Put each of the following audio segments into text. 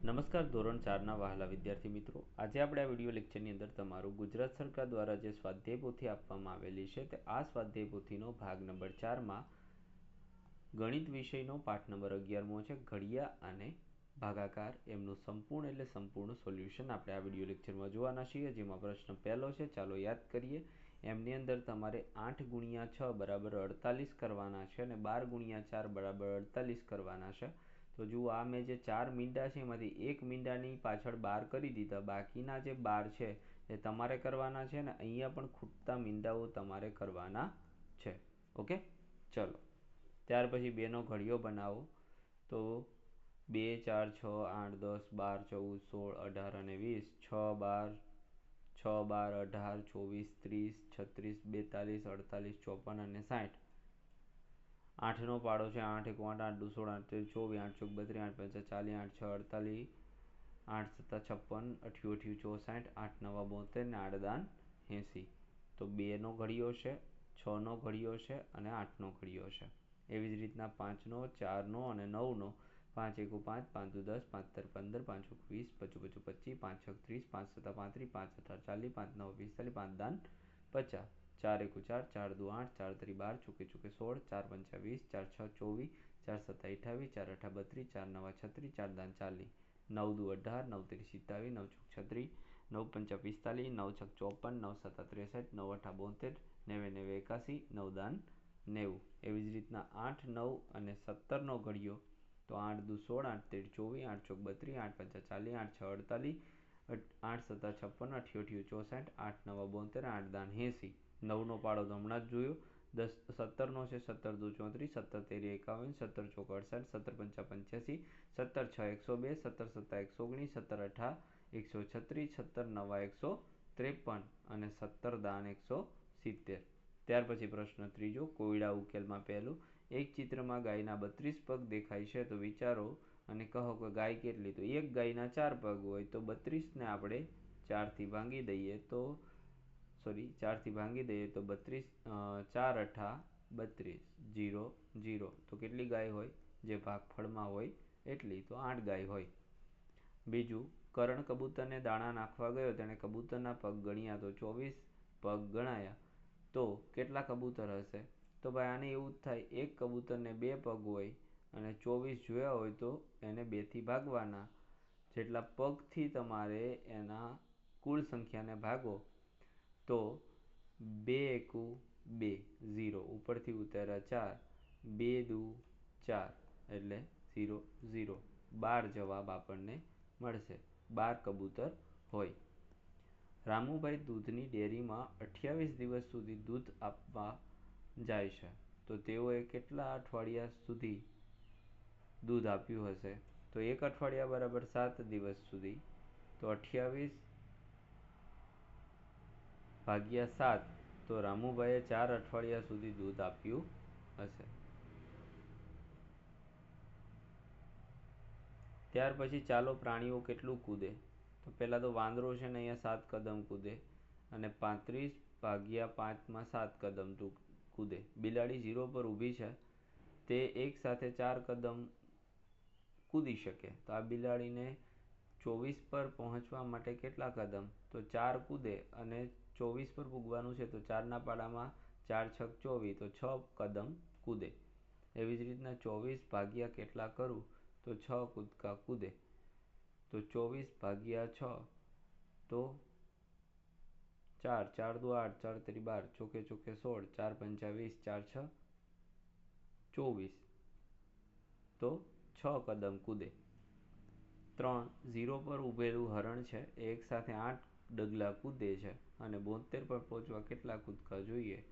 નમસ્કાર, ધોરણ ચારના વહાલા વિદ્યાર્થી મિત્રો. આજે આપણે આ વીડિયો લેક્ચરની અંદર તમારું ગુજરાત સરકાર દ્વારા જે સ્વાધ્યાય પોથી આપવામાં આવેલી છે તે આ સ્વાધ્યાય પોથીનો ભાગ નંબર ચારમાં ગણિત વિષયનો પાઠ નંબર અગિયારમો છે, ઘડિયા અને ભાગાકાર. એમનું સંપૂર્ણ એટલે સંપૂર્ણ સોલ્યુશન આપણે આ વીડિયો લેક્ચરમાં જોવાના છીએ. જેમાં પ્રશ્ન પહેલો છે, ચાલો યાદ કરીએ. એમની અંદર તમારે આઠ ગુણ્યા છ બરાબર અડતાલીસ કરવાના છે અને બાર ગુણ્યા ચાર બરાબર અડતાલીસ કરવાના છે. તો જુઓ, આ મેં જે ચાર મીંડા છે એમાંથી એક મીંડાની પાછળ બાર કરી દીધા. બાકીના જે બાર છે, એ તમારે કરવાના છે ને અહીંયા પણ ખૂટતા મીંડાઓ તમારે કરવાના છે. ઓકે? ચલો. ત્યાર પછી બેનો ઘડિયો બનાવો. તો બે, ચાર, છ, આઠ, દસ, બાર, ચૌદ, સોળ, અઢાર અને વીસ. છ, બાર છ, બાર, અઢાર, ચોવીસ, ત્રીસ, છત્રીસ, બેતાલીસ, અડતાલીસ, ચોપન અને સાઠ. આઠનો પાડો છે, આઠ, એક, આઠ આઠ દુ સોળ આઠ ચોવીસ, આઠ, ચોક, બત્રીસ, આઠ, પંચા, ચાલીસ, આઠ, છ, અડતાલીસ, આઠ, સત્તા, છપ્પન, અઠ્યું અઠ્યું, ચોસાઠ, આઠ, નવા, બોતેર ને આઠ દાન એંસી. તો બેનો ઘડિયો છે, છનો ઘડિયો છે અને આઠનો ઘડિયો છે. એવી જ રીતના પાંચનો, ચારનો અને નવનો. પાંચ, એકુ પાંચ પાંચ દુ દસ, પાંચ, તર, પંદર, પાંચ વીસ પચું પચું પચીસ, પાંચ, છ, ત્રીસ, પાંચ, સત્તા, પાંત્રીસ, પાંચ, અઠાર, ચાલીસ, પાંચ, નવ, પિસ્તાલીસ, પાંચ, દાન પચાસ. ચાર એકુ ચાર ચાર દુ આઠ, ચાર ત્રી બાર, ચૂકે ચૂકે સોળ, ચાર પંચા વીસ, ચાર છ ચોવીસ, ચાર સત્તા અઠાવીસ ચાર અઠા બત્રીસ, ચાર નવા છત્રીસ, ચાર દાન ચાલીસ, નવ દુ અઢાર, નવ ત્રીસ સિત્તાવીસ, નવ ચોક છત્રીસ, નવ પંચા પિસ્તાલીસ, નવ છક ચોપન, નવ સત્તા ત્રેસઠ, નવ અઠા બોતેર, નેવે નેવે એકાસી, નવ દાન નેવું. એવી જ રીતના આઠ, નવ અને સત્તરનો ઘડિયો. તો આઠ દુ સોળ, આઠ તેર ચોવીસ, આઠ ચોક બત્રીસ, આઠ પંચા ચાલીસ, આઠ છ અડતાલીસ આઠ સત્તા છપ્પન, અઠ્યોઠ્યું ચોસઠ, આઠ નવા બોતેર, આઠ દાન એંસી. નવનો પાડો તો હમણાં જ જોયો. દસ, સત્તરનો છે, સત્તર દુ ચોત્રીસ, સત્તર તેરી એકાવન, સત્તર ચોક અડસઠ, સત્તર પંચા પંચ્યાસી, સત્તર છ એકસો બે, સત્તર સત્તા એકસો ઓગણીસ, સત્તર અઠા એકસો છત્રીસ, સત્તર નવા એકસો ત્રેપન અને સત્તર દાન એકસો સિત્તેર. ત્યાર પછી પ્રશ્ન ત્રીજો, કોયડા ઉકેલમાં પહેલું, એક ચિત્રમાં ગાયના બત્રીસ પગ દેખાય છે તો વિચારો અને કહો કે ગાય કેટલી? તો એક ગાયના ચાર પગ હોય તો બત્રીસને આપણે ચારથી ભાંગી દઈએ તો સોરી, ચારથી ભાંગી દઈએ તો બત્રીસ ચાર અઠા બત્રીસ, જીરો જીરો. તો કેટલી ગાય હોય? જે ભાગફળમાં હોય એટલી. તો આઠ ગાય હોય. બીજું, કરણ કબૂતરને દાણા નાખવા ગયો. તેણે કબૂતરના પગ ગણ્યા તો ચોવીસ પગ ગણાયા. તો કેટલા કબૂતર હશે? તો ભાઈ આને એવું જ થાય, એક કબૂતરને બે પગ હોય અને ચોવીસ જોયા હોય તો એને બેથી ભાગવાના. જેટલા પગથી તમારે એના કુલ સંખ્યાને ભાગો. તો બે એકુ બે, ઝીરો. ઉપરથી ઉતાર્યા ચાર. બે દુ ચાર. એટલે ઝીરો ઝીરો. બાર જવાબ આપણને મળશે. બાર કબૂતર હોય. રામુભાઈ દૂધની ડેરીમાં અઠ્યાવીસ દિવસ સુધી દૂધ આપવા જાય છે. તો તેઓએ કેટલા અઠવાડિયા સુધી દૂધ આપ્યું હશે? તો એક અઠવાડિયા બરાબર સાત દિવસ સુધી. તો અઠ્યાવીસ ભાગ્યા સાત, તો રામુભાઈએ ચાર અઠવાડિયા સુધી દૂધ આપ્યું હશે. ત્યાર પછી ચાલો પ્રાણીઓ કેટલું કૂદે? તો પહેલાં તો વાંદરો છે ને અહીંયા સાત કદમ કૂદે અને પાંત્રીસ ભાગ્યા પાંચમાં સાત કદમ કૂદે. બિલાડી ઝીરો પર ઊભી છે, તે એક સાથે ચાર કદમ કૂદી શકે. તો આ બિલાડીને ચોવીસ પર પહોંચવા માટે કેટલા કદમ? તો ચાર કૂદે અને ચોવીસ પર પૂગવાનું છે તો ચારના પાડામાં ચાર છક ચોવીસ, તો છ કદમ કૂદે. એવી જ રીતના ચોવીસ ભાગ્યા કેટલા કરું? તો છ કૂદકા કૂદે. તો ચોવીસ ભાગ્યા છ, તો ચાર. ચાર દો આઠ, ચાર તરી બાર. ચોકે ચોકે સોળ. ચાર પંચા વીસ, ચાર છ ચોવીસ. તો છ કદમ કૂદે. ત્રણ. ઝીરો પર ઊભેલું હરણ છે. એક સાથે આઠ ડગલા કૂદે છે અને બોતેર પર પહોંચવા કેટલા કૂદકા જોઈએ?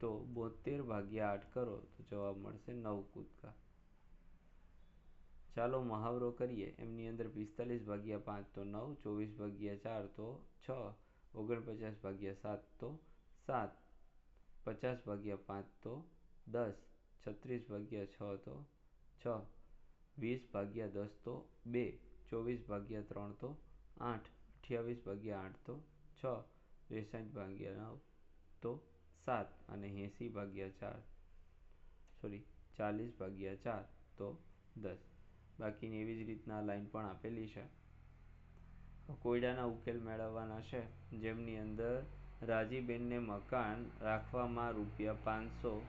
તો બોતેર ભાગ્યા આઠ કરો તો જવાબ મળશે નવ કૂદકા. ચાલો મહાવરો કરીએ. એમની અંદર પિસ્તાલીસ ભાગ્યા પાંચ તો નવ, ચોવીસ ભાગ્યા ચાર તો છ, ઓગણપચાસ ભાગ્યા સાત તો સાત, પચાસ ભાગ્યા પાંચ તો દસ, છત્રીસ ભાગ્યા છ તો છ, વીસ ભાગ્યા દસ તો બે, ચોવીસ ભાગ્યા ત્રણ તો આઠ અઠ્યાવીસ ભાગ્યા આઠ તો છ ત્રેસઠ ભાગ્યા નવ તો સાત અને એંસી ભાગ્યા ચાર સોરી ચાલીસ ભાગ્યા ચાર તો દસ. બાકીની એવી જ રીતના લાઈન પણ આપેલી છે. કોયડાના ઉકેલ મેળવવાના છે. જેમની અંદર રાજીબેનને મકાન રાખવામાં રૂપિયા પાંચસો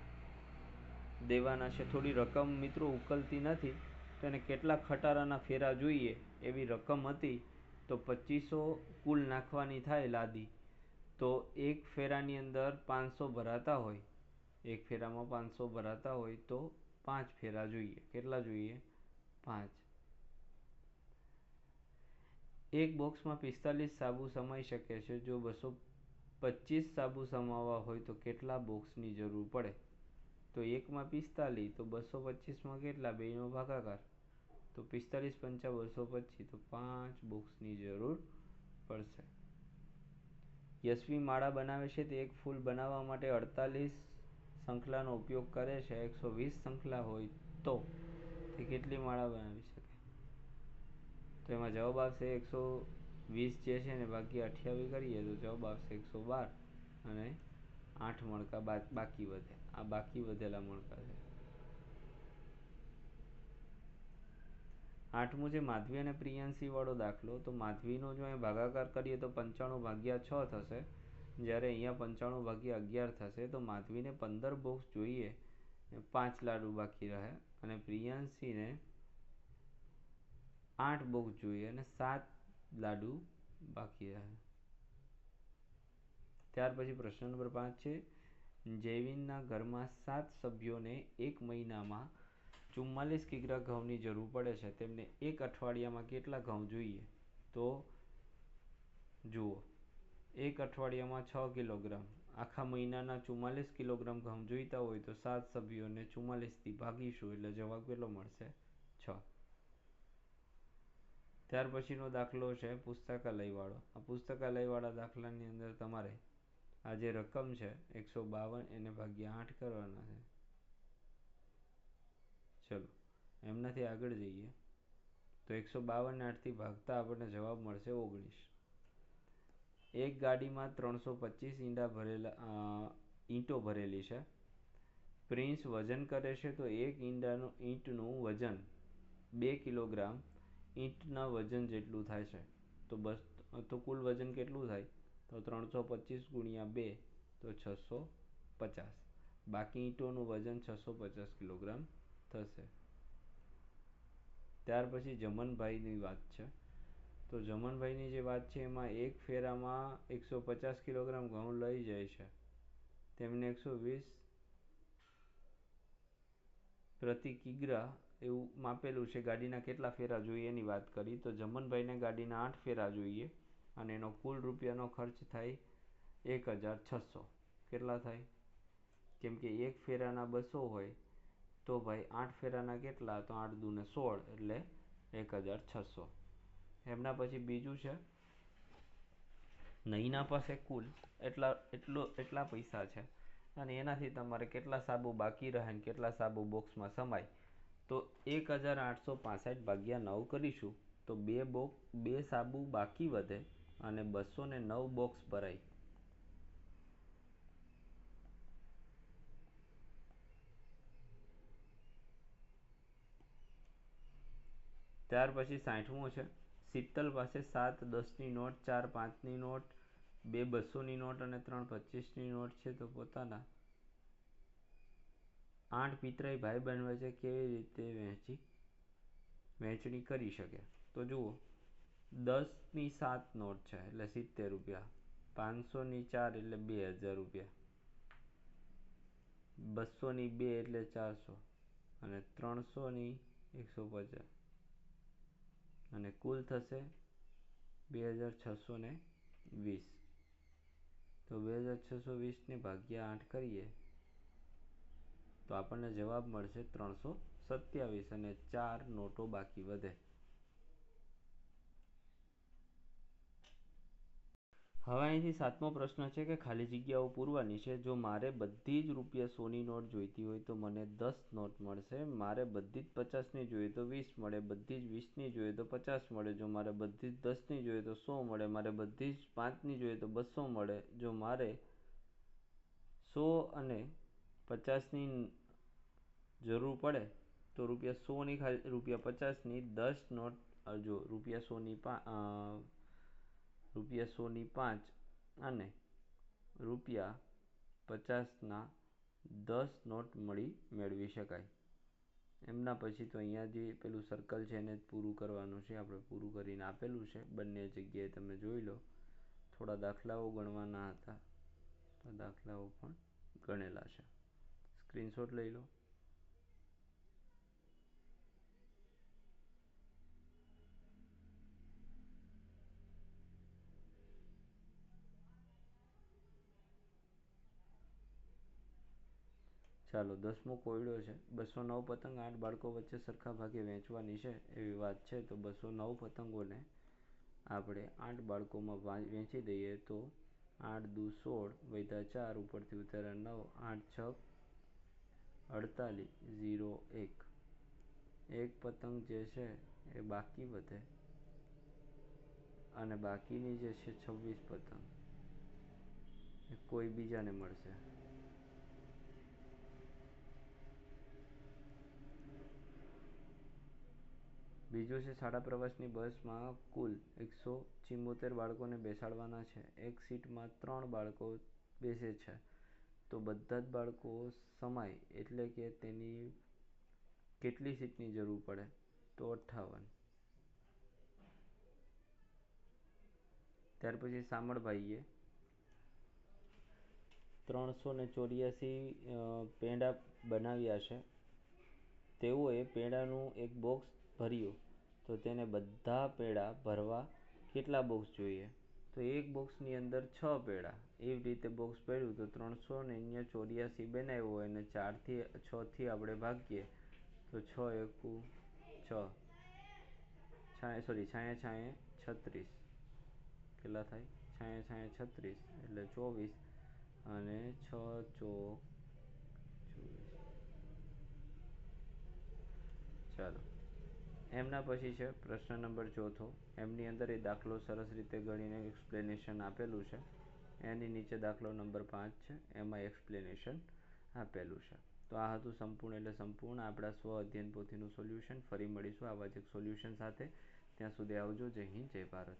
દેવાના છે. થોડી રકમ મિત્રો ઉકલતી નથી. તો એને કેટલા ખટારાના ફેરા જોઈએ એવી રકમ હતી. તો પચીસો કુલ નાખવાની થાય લાદી. તો એક ફેરાની અંદર પાંચસો ભરાતા હોય, એક ફેરામાં પાંચસો ભરાતા હોય તો પાંચ ફેરા જોઈએ. કેટલા જોઈએ? પાંચ. એક બોક્સમાં પિસ્તાલીસ સાબુ સમાઈ શકે છે. જો બસો પચીસ સાબુ સમાવવા હોય તો કેટલા બોક્સની જરૂર પડે? તો એકમાં પિસ્તાલીસ, તો બસો પચીસમાં કેટલા? બેનો ભાગાકાર. તો પિસ્તાલીસ પંચા બસો પચીસ તો પાંચ બુક્સની જરૂર પડશે. યશવી માળા બનાવે છે તે એક ફૂલ બનાવવા માટે અડતાલીસ શંખલાનો ઉપયોગ કરે છે. એકસો વીસ શંખલા હોય તો તે કેટલી માળા બનાવી શકે? તો એમાં જવાબ આવશે એકસો વીસ જે છે ને બાકી અઠ્યાવીસ કરીએ તો જવાબ આવશે એકસો બાર અને આઠ મણકા બાકી વધે. આ બાકી વધેલા મણકા છે. આઠમું છે માધવી અને પ્રિયાંશી વાળો દાખલો, તો માધવીનો જો અહીં ભાગાકાર કરીએ તો પંચાણું ભાગ્યા છ થશે. જ્યારે અહીંયા પંચાણું ભાગ્યા અગિયાર થશે, તો માધવીને પંદર બોક્સ જોઈએ. પાંચ લાડુ બાકી રહે. અને પ્રિયાંશીને આઠ બોક્સ જોઈએ અને સાત લાડુ બાકી રહે. ત્યાર પછી પ્રશ્ન નંબર પાંચ છે. જૈવિનના ઘરમાં સાત સભ્યોને એક મહિનામાં ચુમ્માલીસ કિગ્રા ઘઉંની જરૂર પડે છે. તેમને એક અઠવાડિયામાં કેટલા ઘઉં જોઈએ? તો જુઓ, એક અઠવાડિયામાં છ કિલોગ્રામ. આખા મહિનાના ચુમ્માલીસ કિલોગ્રામ ઘઉં જોઈતા હોય તો સાત સભ્યોને ચુમ્માલીસથી ભાગીશું. એટલે જવાબ કેટલો મળશે? છ. ત્યાર પછીનો દાખલો છે પુસ્તકાલયવાળો. આ પુસ્તકાલયવાળા દાખલાની અંદર તમારે આ જે રકમ છે એકસો બાવન એને ભાગ્યા આઠ કરવાના છે. ચલો, એમનાથી આગળ જઈએ. તો એકસો બાવન આઠથી ભાગતા આપણને જવાબ મળશે ઓગણીસ. એક ગાડીમાં ત્રણસો પચીસ ઈંડા ભરેલા ઈંટો ભરેલી છે. પ્રિન્સ વજન કરે છે તો એક ઈંડાનું, ઈંટનું વજન બે કિલોગ્રામ ઈંટના વજન જેટલું થાય છે. તો બસ, તો કુલ વજન કેટલું થાય? તો ત્રણસો પચીસ ગુણ્યા બે, તો છસો પચાસ. બાકી ઈંટોનું વજન છસો પચાસ કિલોગ્રામ. થશે. ત્યાર પછી જમનભાઈની વાત છે. તો જમનભાઈની જે વાત છે, એમાં એક ફેરામાં એકસો પચાસ કિલોગ્રામ ઘઉં લઈ જાય છે. તેમને એકસો વીસ પ્રતિ કિગ્રા એવું માપેલું છે. ગાડીના કેટલા ફેરા જોઈએ એની વાત કરી. તો જમનભાઈને ગાડીના આઠ ફેરા જોઈએ અને એનો કુલ રૂપિયાનો ખર્ચ થાય એક હજાર છસો. કેટલા થાય? કેમ કે એક ફેરાના બસો હોય તો ભાઈ આઠ ફેરાના કેટલા? તો આઠ દૂને સોળ, એટલે એક હજાર છસો. એમના પછી બીજું છે, નહીના પાસે કુલ એટલા, એટલો, એટલા પૈસા છે. અને એનાથી તમારે કેટલા સાબુ બાકી રહે ને કેટલા સાબુ બોક્સમાં સમાય? તો એક હજાર આઠસો પાસઠ ભાગ્યા નવ કરીશું. તો બે બોક્સ બે સાબુ બાકી વધે અને બસો ને નવ બોક્સ ભરાય. ત્યાર પછી સાઠમું છે. શીતલ પાસે સાત, દસની નોટ, ચાર પાંચની નોટ, બે બસોની નોટ અને ત્રણ પચીસની નોટ છે તો પોતાના આઠ પિતરાઈ ભાઈ બહેન છે કેવી રીતે વહેંચી, વહેંચણી કરી શકે? તો જુઓ, દસની સાત નોટ છે એટલે સિત્તેર રૂપિયા, પાંચસોની ચાર એટલે બે હજાર રૂપિયા, બસોની બે એટલે ચારસો અને ત્રણસોની એકસો પચાસ. અને કુલ થશે બે હજાર છસો ને વીસ. તો બે હજાર છસો વીસને ભાગ્યા આઠ કરીએ, તો આપણને જવાબ મળશે ત્રણસો સત્યાવીસ અને ચાર નોટો બાકી વધે. હવે અહીંથી સાતમો પ્રશ્ન છે કે ખાલી જગ્યાઓ પૂરવાની છે. જો મારે બધી જ રૂપિયા સોની નોટ જોઈતી હોય તો મને દસ નોટ મળશે. મારે બધી જ પચાસની જોઈએ તો વીસ મળે. બધી જ વીસની જોઈએ તો પચાસ મળે. જો મારે બધી જ દસની જોઈએ તો સો મળે. મારે બધી જ પાંચની જોઈએ તો બસો મળે. જો મારે સો અને પચાસની જરૂર પડે તો રૂપિયા સોની ખાલી, રૂપિયા પચાસની દસ નોટ જો રૂપિયા સોની પા રૂપિયા સોની પાંચ અને રૂપિયા પચાસના દસ નોટ મળી મેળવી શકાય. એમના પછી તો અહીંયા જે પેલું સર્કલ છે એને પૂરું કરવાનું છે. આપણે પૂરું કરીને આપેલું છે. બંને જગ્યાએ તમે જોઈ લો. થોડા દાખલાઓ ગણવાના હતા. તો દાખલાઓ પણ ગણેલા છે. સ્ક્રીનશોટ લઈ લો. ચાલો, દસમો કોયડો છે. બસો નવ પતંગ આઠ બાળકો વચ્ચે સરખા ભાગે વહેંચવાની છે એવી વાત છે. તો બસો નવ પતંગોને આપણે આઠ બાળકોમાં વહેંચી દઈએ તો આઠ દુ સોળ વૈધા ચાર ઉપરથી ઉતારા નવ આઠ છ અડતાલીસ ઝીરો એક. એક પતંગ જે છે એ બાકી વધે અને બાકીની જે છે છવ્વીસ પતંગ એ કોઈ બીજાને મળશે. બીજું છે, શાળા પ્રવાસની બસમાં કુલ એકસો ચુમ્મોતેર બાળકોને બેસાડવાના છે. એક સીટમાં ત્રણ બાળકો બેસે છે. તો બધા જ બાળકો સમાય એટલે કે તેની કેટલી સીટની જરૂર પડે? તો અઠ્ઠાવન. ત્યાર પછી સામળભાઈએ ત્રણસો ને ચોર્યાસી પેંડા બનાવ્યા છે. તેઓએ પેંડાનું એક બોક્સ ભર્યું, તો તેને બધા પેડા ભરવા કેટલા બોક્સ જોઈએ? તો એક બોક્સની અંદર છ પેડા. એવી રીતે બોક્સ પડ્યું તો ત્રણસો ને અહીંયા ચોર્યાસી બનાવ્યો હોય અને ચારથી, છથી આપણે ભાગીએ, તો છ એકુ છ. છાએ સોરી છાંયે છાએ છત્રીસ. કેટલા થાય? છાએ છાએ છત્રીસ, એટલે ચોવીસ. અને છ ચો ચાલો. એમના પછી છે, પ્રશ્ન નંબર ચોથો. એમની અંદર એ દાખલો સરસ રીતે ગણીને એક્સપ્લેનેશન આપેલું છે. એની નીચે દાખલો નંબર પાંચ છે, એમાં એક્સપ્લેનેશન આપેલું છે. તો આ હતું સંપૂર્ણ એટલે સંપૂર્ણ. આપણા સ્વ અધ્યયન પોથીનું સોલ્યુશન ફરી મળીશું આવા જ એક સોલ્યુશન સાથે. ત્યાં સુધી આવજો. જય હિન્દ, જય ભારત.